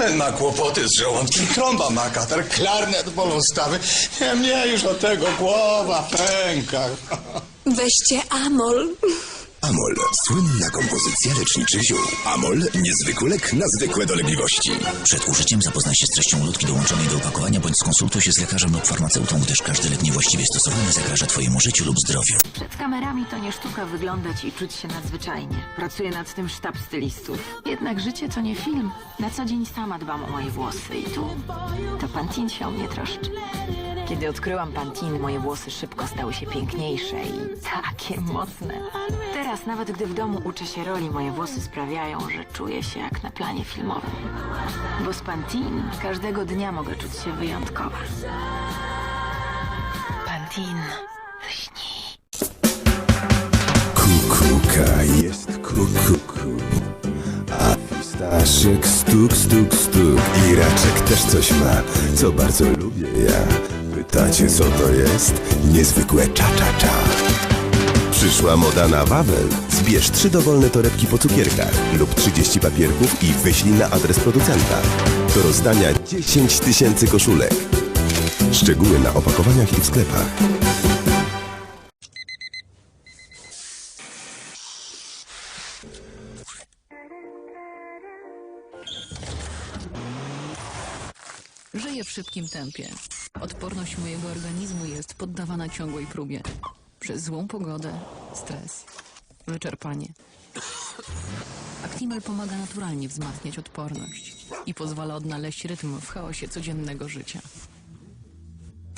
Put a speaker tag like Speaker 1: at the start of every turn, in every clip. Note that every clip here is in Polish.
Speaker 1: Ben ma kłopoty z żołądkiem, trąba ma katar, klarnet bolą stawy. Nie, mnie już od tego głowa pęka.
Speaker 2: Weźcie Amol.
Speaker 3: Amol, słynna kompozycja leczniczych ziół. Amol, niezwykły lek na zwykłe dolegliwości.
Speaker 4: Przed użyciem zapoznaj się z treścią ulotki dołączonej do opakowania bądź skonsultuj się z lekarzem lub farmaceutą, gdyż każdy lek niewłaściwie stosowany zagraża Twojemu życiu lub zdrowiu.
Speaker 5: Przed kamerami to nie sztuka wyglądać i czuć się nadzwyczajnie. Pracuje nad tym sztab stylistów. Jednak życie to nie film. Na co dzień sama dbam o moje włosy i tu to Pantin się o mnie troszczy. Kiedy odkryłam Pantin, moje włosy szybko stały się piękniejsze i takie mocne. Teraz nawet gdy w domu uczę się roli, moje włosy sprawiają, że czuję się jak na planie filmowym. Bo z Pantin każdego dnia mogę czuć się wyjątkowa. Pantin. Lśni.
Speaker 6: Kukułka jest kukuku A fistaszek stuk, stuk, stuk I raczek też coś ma, co bardzo lubię ja Pytacie co to jest? Niezwykłe cza-cza-cza Przyszła moda na Wawel. Zbierz trzy dowolne torebki po cukierkach lub 30 papierków i wyślij na adres producenta. Do rozdania 10 tysięcy koszulek. Szczegóły na opakowaniach i w sklepach.
Speaker 7: Żyję w szybkim tempie. Odporność mojego organizmu jest poddawana ciągłej próbie. Przez złą pogodę, stres, wyczerpanie. Actimel pomaga naturalnie wzmacniać odporność i pozwala odnaleźć rytm w chaosie codziennego życia.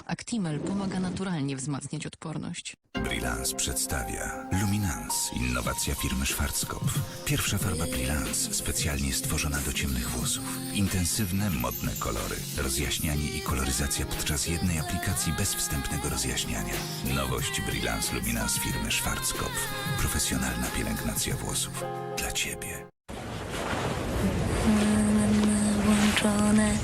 Speaker 7: Actimel pomaga naturalnie wzmacniać odporność.
Speaker 8: Brilance przedstawia Luminance, innowacja firmy Schwarzkopf. Pierwsza farba Brilance, specjalnie stworzona do ciemnych włosów. Intensywne, modne kolory, rozjaśnianie i koloryzacja podczas jednej aplikacji bez wstępnego rozjaśniania. Nowość Brilance Luminance firmy Schwarzkopf. Profesjonalna pielęgnacja włosów. Dla Ciebie.
Speaker 9: włączone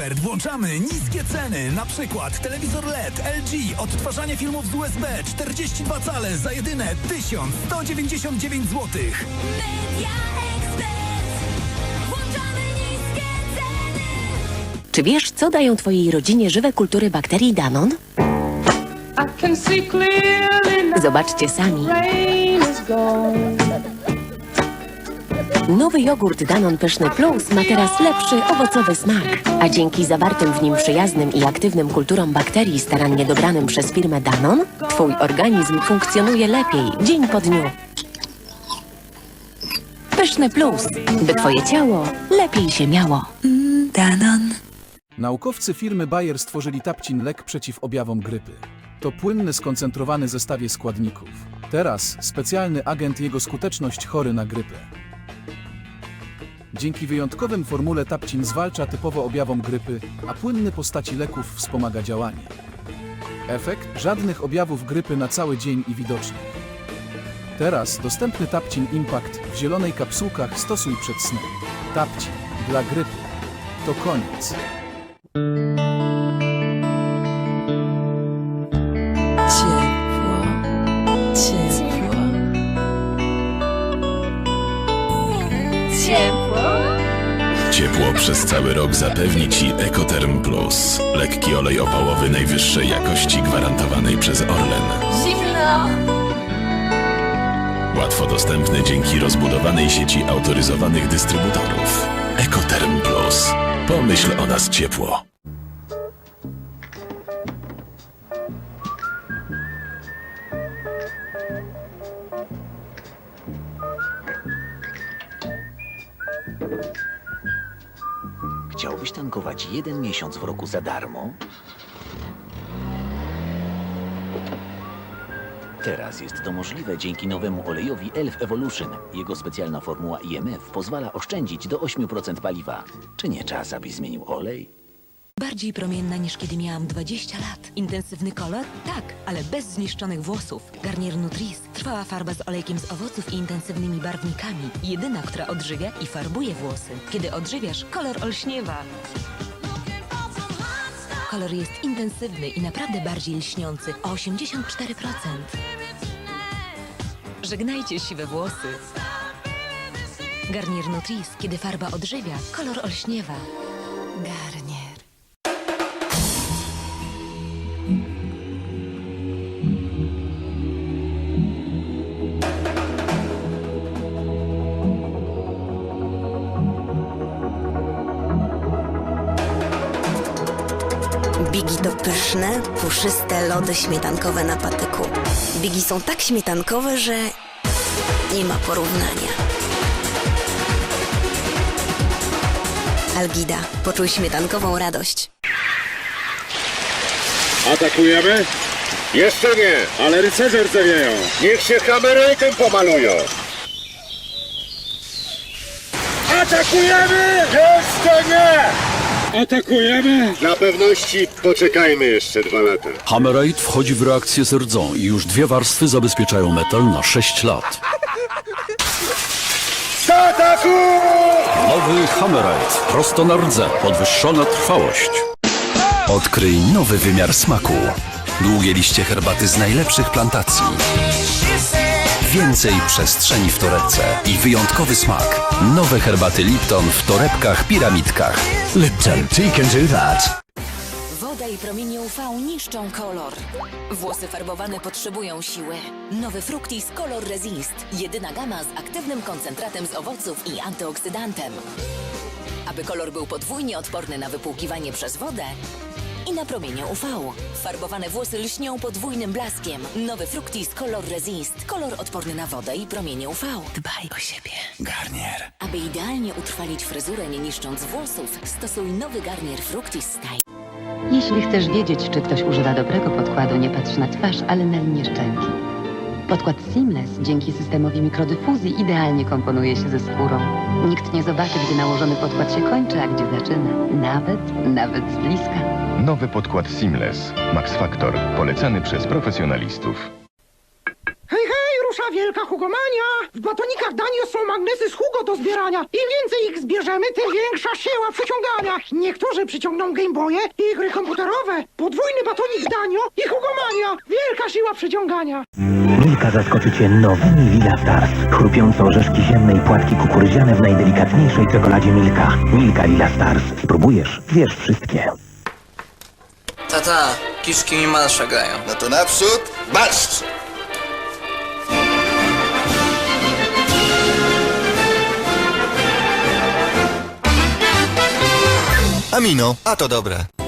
Speaker 10: Expert włączamy niskie ceny. Na przykład telewizor LED LG, odtwarzanie filmów z USB 42 cale za jedyne 1199 zł.
Speaker 9: Media Expert. Włączamy niskie ceny.
Speaker 11: Czy wiesz, co dają Twojej rodzinie żywe kultury bakterii Danon? Zobaczcie sami. Nowy jogurt Danon Pyszny Plus ma teraz lepszy owocowy smak, a dzięki zawartym w nim przyjaznym i aktywnym kulturom bakterii starannie dobranym przez firmę Danon, Twój organizm funkcjonuje lepiej dzień po dniu. Pyszny Plus, by Twoje ciało lepiej się miało.
Speaker 9: Danon.
Speaker 12: Naukowcy firmy Bayer stworzyli Tapcin lek przeciw objawom grypy. To płynny, skoncentrowany zestawie składników. Teraz specjalny agent jego skuteczność chory na grypę. Dzięki wyjątkowym formule Tapcin zwalcza typowo objawom grypy, a płynny postaci leków wspomaga działanie. Efekt? Żadnych objawów grypy na cały dzień i widoczny. Teraz dostępny Tapcin Impact w zielonej kapsułkach stosuj przed snem. Tapcin dla grypy. To koniec.
Speaker 6: Przez cały rok zapewni Ci Ekoterm Plus. Lekki olej opałowy najwyższej jakości gwarantowanej przez Orlen.
Speaker 2: Zimno.
Speaker 6: Łatwo dostępny dzięki rozbudowanej sieci autoryzowanych dystrybutorów. Ekoterm Plus. Pomyśl o nas ciepło.
Speaker 4: Chciałbyś tankować jeden miesiąc w roku za darmo? Teraz jest to możliwe dzięki nowemu olejowi Elf Evolution. Jego specjalna formuła IMF pozwala oszczędzić do 8% paliwa. Czy nie czas, abyś zmienił olej?
Speaker 11: Bardziej promienna niż kiedy miałam 20 lat. Intensywny kolor? Tak, ale bez zniszczonych włosów. Garnier Nutris. Trwała farba z olejkiem z owoców i intensywnymi barwnikami. Jedyna, która odżywia i farbuje włosy. Kiedy odżywiasz, kolor olśniewa.
Speaker 13: Kolor jest intensywny i naprawdę bardziej lśniący o 84%. Żegnajcie siwe włosy. Garnier Nutris, kiedy farba odżywia, kolor olśniewa. Garnier.
Speaker 14: Bigi to pyszne, puszyste lody śmietankowe na patyku. Bigi są tak śmietankowe, że nie ma porównania. Algida, poczuj śmietankową radość.
Speaker 15: Atakujemy? Jeszcze nie, ale rycerze rdzewieją. Niech się Hammerratem pomalują. Atakujemy! Jeszcze nie! Atakujemy? Dla pewności poczekajmy jeszcze dwa lata.
Speaker 16: Hammerite wchodzi w reakcję z rdzą i już dwie warstwy zabezpieczają metal na 6 lat.
Speaker 15: Ataku!
Speaker 16: Nowy Hammerite. Prosto na rdze. Podwyższona trwałość.
Speaker 3: Odkryj nowy wymiar smaku. Długie liście herbaty z najlepszych plantacji. Więcej przestrzeni w torebce i wyjątkowy smak. Nowe herbaty Lipton w torebkach, piramidkach. Lipton, tea can do that.
Speaker 13: Woda i promienie UV niszczą kolor. Włosy farbowane potrzebują siły. Nowy Fructis Color Resist. Jedyna gama z aktywnym koncentratem z owoców i antyoksydantem. Aby kolor był podwójnie odporny na wypłukiwanie przez wodę i na promienie UV. Farbowane włosy lśnią podwójnym blaskiem. Nowy Fructis Color Resist. Kolor odporny na wodę i promienie UV. Dbaj o siebie.
Speaker 3: Garnier.
Speaker 13: Aby idealnie utrwalić fryzurę nie niszcząc włosów, stosuj nowy garnier Fructis Style.
Speaker 17: Jeśli chcesz wiedzieć, czy ktoś używa dobrego podkładu, nie patrz na twarz, ale na linię szczęki. Podkład Seamless dzięki systemowi mikrodifuzji idealnie komponuje się ze skórą. Nikt nie zobaczy, gdzie nałożony podkład się kończy, a gdzie zaczyna. Nawet, nawet z bliska.
Speaker 18: Nowy podkład Seamless. Max Factor. Polecany przez profesjonalistów.
Speaker 19: Hej, hej, rusza wielka hugomania! W batonikach Danio są magnesy z Hugo do zbierania. Im więcej ich zbierzemy, tym większa siła przyciągania. Niektórzy przyciągną Gameboye i gry komputerowe. Podwójny batonik Danio i hugomania. Wielka siła przyciągania.
Speaker 20: Milka zaskoczy Cię nowymi Lila Stars. Chrupiące orzeszki ziemne i płatki kukurydziane w najdelikatniejszej czekoladzie Milka. Milka Lila Stars. Spróbujesz, wiesz wszystkie.
Speaker 21: Tata, kiszki mi marsza grają.
Speaker 1: No to naprzód, marsz!
Speaker 22: Amino, a to dobre.